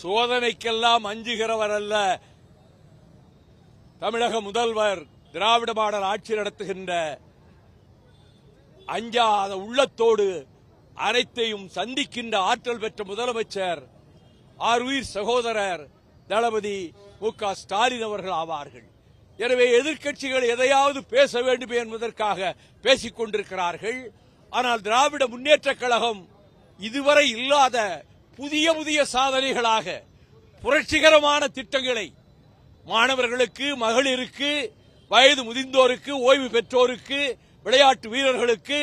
சோதனைக்கெல்லாம் அஞ்சுகிறவர் அல்ல தமிழக முதல்வர் திராவிட மாடல் ஆட்சி நடத்துகின்ற அஞ்சாத உள்ளத்தோடு அனைத்தையும் சந்திக்கின்ற ஆற்றல் பெற்ற முதலமைச்சர் ஆர்வீர் சகோதரர் தளபதி மு க ஸ்டாலின் அவர்கள் ஆவார்கள். எனவே எதிர்க்கட்சிகள் எதையாவது பேச வேண்டும் என்பதற்காக பேசிக் கொண்டிருக்கிறார்கள். ஆனால் திராவிட முன்னேற்ற கழகம் இதுவரை இல்லாத புதிய புதிய சாதனைகளாக புரட்சிகரமான திட்டங்களை மாணவர்களுக்கு மகளிருக்கு வயது முதிர்ந்தோருக்கு ஓய்வு பெற்றோருக்கு விளையாட்டு வீரர்களுக்கு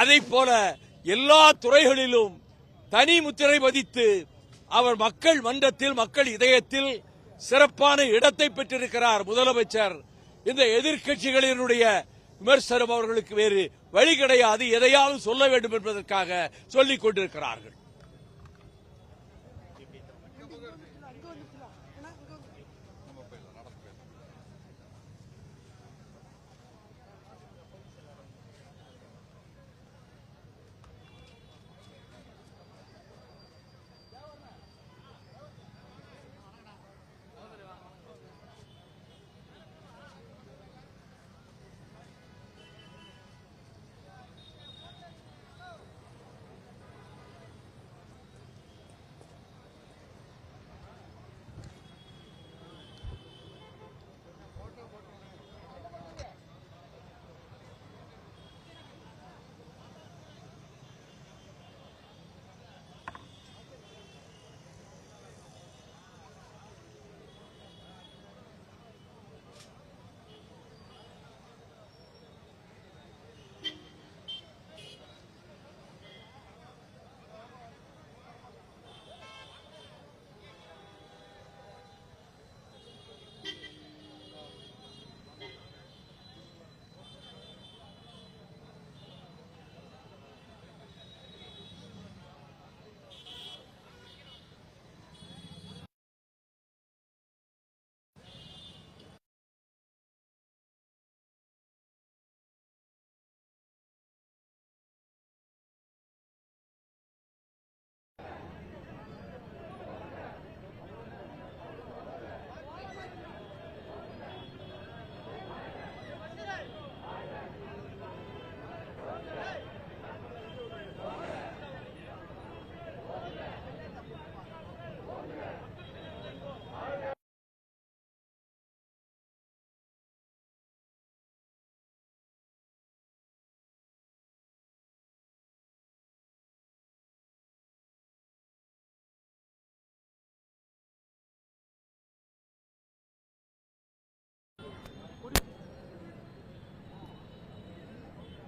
அதை போல எல்லா துறைகளிலும் தனி முத்திரை பதித்து அவர் மக்கள் மன்றத்தில் மக்கள் இதயத்தில் சிறப்பான இடத்தை பெற்றிருக்கிறார் முதலமைச்சர். இந்த எதிர்க்கட்சிகளினுடைய விமர்சனம் அவர்களுக்கு வேறு வழி கிடையாது. எதையாவது சொல்ல வேண்டும் என்பதற்காக சொல்லிக் கொண்டிருக்கிறார்கள்.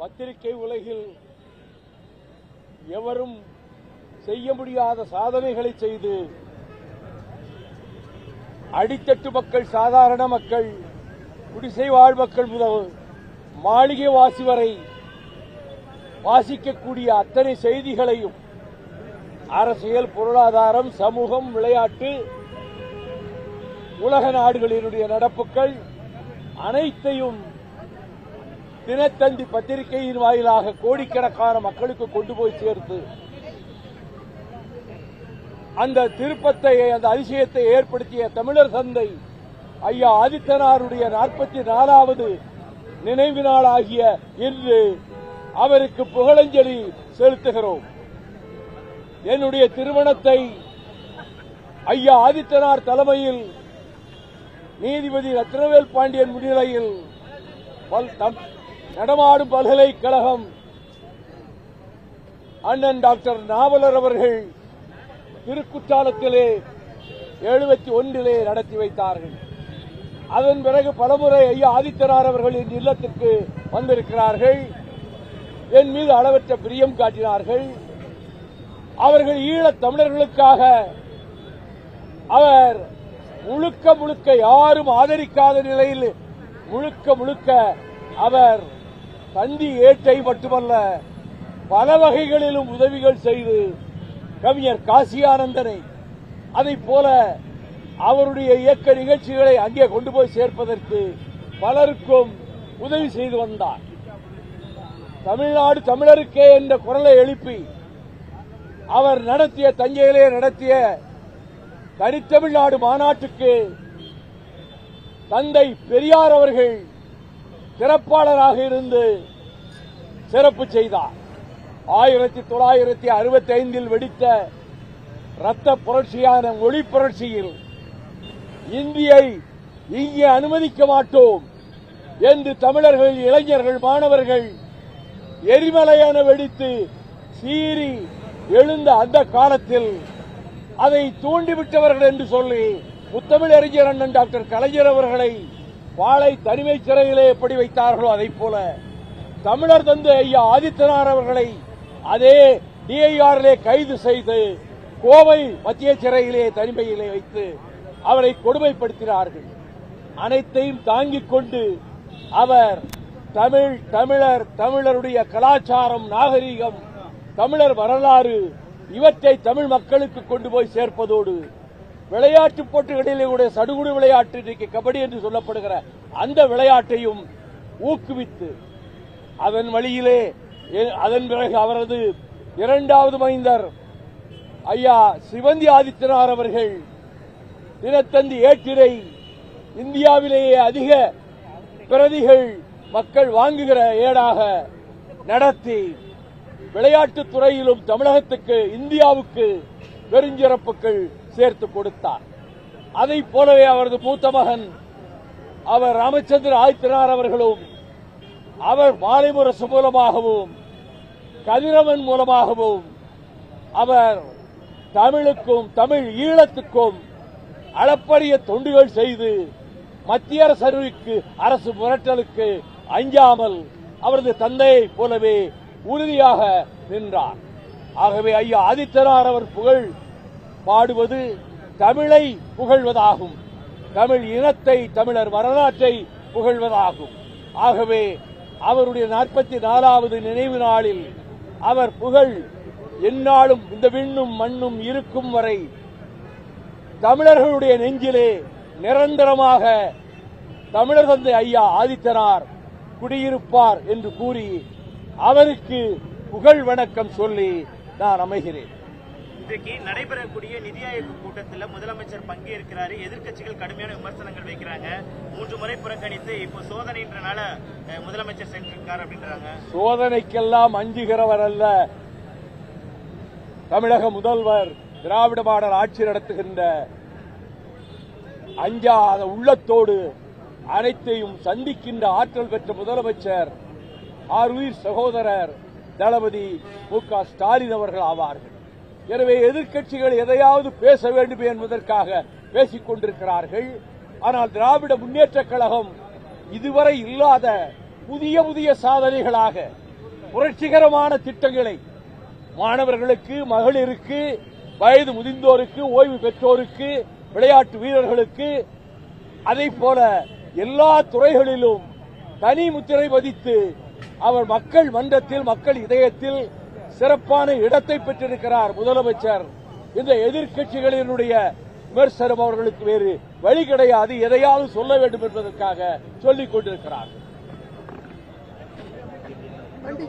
பத்திரிகை உலகில் எவரும் செய்ய முடியாத சாதனைகளை செய்து அடித்தட்டு மக்கள் சாதாரண மக்கள் குடிசை வாழ் மக்கள் முதல் மாளிகை வாசி வரை வாசிக்கக்கூடிய அத்தனை செய்திகளையும் அரசியல் பொருளாதாரம் சமூகம் விளையாட்டு உலக நாடுகளினுடைய நடப்புகள் அனைத்தையும் தினத்தந்தி பத்திரிகையின் வாயிலாக கோடிக்கணக்கான மக்களுக்கு கொண்டு போய் சேர்த்து அந்த திருப்பத்தை அந்த அதிசயத்தை ஏற்படுத்திய தமிழர் சந்தை ஐயா ஆதித்தனாருடைய நாற்பத்தி நாலாவது நினைவு நாளாகிய இன்று அவருக்கு புகழஞ்சலி செலுத்துகிறோம். என்னுடைய திருமணத்தை ஐயா ஆதித்தனார் தலைமையில் நீதிபதி ரத்னவேல் பாண்டியன் முன்னிலையில் நடமாடும் பல்கலைக்கழகம். அண்ணன் டாக்டர் நாவலர் அவர்கள் திருக்குற்றாலத்திலே எழுபத்தி ஒன்றிலே நடத்தி வைத்தார்கள். அதன் பிறகு பலமுறை ஐயா ஆதித்தனார் அவர்கள் என் இல்லத்திற்கு வந்திருக்கிறார்கள். என் மீது அளவற்ற பிரியம் காட்டினார்கள். அவர்கள் ஈழத் தமிழர்களுக்காக அவர் முழுக்க முழுக்க யாரும் ஆதரிக்காத நிலையில் முழுக்க முழுக்க அவர் தந்தி ஏட்டை மட்டுமல்ல பல வகைகளிலும் உதவிகள் செய்து கவிஞர் காசியானந்தனை அதைப் போல அவருடைய இயக்க நிகழ்ச்சிகளை அங்கே கொண்டு போய் சேர்ப்பதற்கு பலருக்கும் உதவி செய்து வந்தார். தமிழ்நாடு தமிழருக்கே என்ற குரலை எழுப்பி அவர் நடத்திய தஞ்சையிலே நடத்திய தனித்தமிழ்நாடு மாநாட்டுக்கு தந்தை பெரியார் அவர்கள் சிறப்பாளராக இருந்து சிறப்பு செய்தார். ஆயிரத்தி தொள்ளாயிரத்தி அறுபத்தி ஐந்தில் வெடித்த ரத்த புரட்சியான ஒளி புரட்சியில் இந்தியை இங்கே அனுமதிக்க மாட்டோம் என்று தமிழர்கள் இளைஞர்கள் மாணவர்கள் எரிமலையான வெடித்து சீறி எழுந்த அந்த காலத்தில் அதை தூண்டிவிட்டவர்கள் என்று சொல்லி முத்தமிழறிஞர் அண்ணன் டாக்டர் கலைஞர் அவர்களை பாளை தனிமை சிறையிலே எப்படி வைத்தார்களோ அதைப் போல தமிழர் தந்து ஐயா ஆதித்தனார் அவர்களை அதே டிஐஆரிலே கைது செய்து கோவை மத்திய சிறையிலே தனிமையிலே வைத்து அவரை கொடுமைப்படுத்தினார்கள். அனைத்தையும் தாங்கிக் கொண்டு அவர் தமிழ் தமிழர் தமிழருடைய கலாச்சாரம் நாகரீகம் தமிழர் வரலாறு இவற்றை தமிழ் மக்களுக்கு கொண்டு போய் சேர்ப்பதோடு விளையாட்டு போட்டிகளிலே கூட சடுகுடு விளையாட்டு இன்றைக்கு கபடி என்று சொல்லப்படுகிற அந்த விளையாட்டையும் ஊக்குவித்து அதன் வழியிலே அதன் பிறகு அவரது இரண்டாவது மைந்தர் ஐயா சிவந்தி ஆதித்யநாத் அவர்கள் தினத்தந்தி ஏட்டிரை இந்தியாவிலேயே அதிக பிரதிகள் மக்கள் வாங்குகிற ஏடாக நடத்தி விளையாட்டுத் துறையிலும் தமிழகத்துக்கு இந்தியாவுக்கு பெருஞ்சிறப்புகள் சேர்த்து கொடுத்தார். அதைப் போலவே அவரது மூத்த மகன் அவர் ராமச்சந்திர ஆதித்யநாத் அவர்களும் அவர் மாலைமுரசு மூலமாகவும் கதிரவன் மூலமாகவும் அவர் தமிழுக்கும் தமிழ் ஈழத்துக்கும் அளப்பரிய தொண்டுகள் செய்து மத்திய அரசுக்கு அரசு மிரட்டலுக்கு அஞ்சாமல் அவரது தந்தையை போலவே உறுதியாக நின்றார். ஆகவே ஐயா ஆதித்யநாத் அவர் புகழ் பாடுவது தமிழை புகழ்வதாகும். தமிழ் இனத்தை தமிழர் வரலாற்றை புகழ்வதாகும். ஆகவே அவருடைய நாற்பத்தி நாலாவது நினைவு நாளில் அவர் புகழ் எந்நாளும் இந்த விண்ணும் மண்ணும் இருக்கும் வரை தமிழர்களுடைய நெஞ்சிலே நிரந்தரமாக தமிழர் தந்தை ஐயா ஆதித்தனார் குடியிருப்பார் என்று கூறி அவருக்கு புகழ் வணக்கம் சொல்லி நான் அமைகிறேன். இன்றைக்கு நடைபெறக்கூடிய நிதி ஆயோக் கூட்டத்தில் முதலமைச்சர் பங்கேற்கிறாரு. எதிர்க்கட்சிகள் கடுமையான விமர்சனங்கள் வைக்கிறாங்க. மூன்று முறை புறக்கணித்து இப்போ சோதனைன்றனால முதலமைச்சர் சென்றிருக்கார் அப்படின்றாங்க. சோதனைக்கெல்லாம் அஞ்சுகிறவர் அல்ல. தமிழக முதல்வர் திராவிட மாடல் ஆட்சி நடத்துகின்ற அஞ்சாத உள்ளத்தோடு அனைத்தையும் சந்திக்கின்ற ஆற்றல் பெற்ற முதலமைச்சர் ஆர்வீர் சகோதரர் தளபதி மு க ஸ்டாலின் அவர்கள் ஆவார்கள். எனவே எதிர்க்கட்சிகள் எதையாவது பேச வேண்டும் என்பதற்காக பேசிக் கொண்டிருக்கிறார்கள். ஆனால் திராவிட முன்னேற்றக் கழகம் இதுவரை இல்லாத புதிய புதிய சாதனைகளாக புரட்சிகரமான திட்டங்களை மாணவர்களுக்கு மகளிருக்கு வயது முதிர்ந்தோருக்கு ஓய்வு பெற்றோருக்கு விளையாட்டு வீரர்களுக்கு அதை போல எல்லா துறைகளிலும் தனி முத்திரை பதித்து அவர் மக்கள் மன்றத்தில் மக்கள் இதயத்தில் சிறப்பான இடத்தை பெற்றிருக்கிறார் முதலமைச்சர். இந்த எதிர்க்கட்சிகளினுடைய விமர்சனம் அவர்களுக்கு வேறு வழி கிடையாது. எதையாவது சொல்ல வேண்டும் என்பதற்காக சொல்லிக் கொண்டிருக்கிறார். வண்டி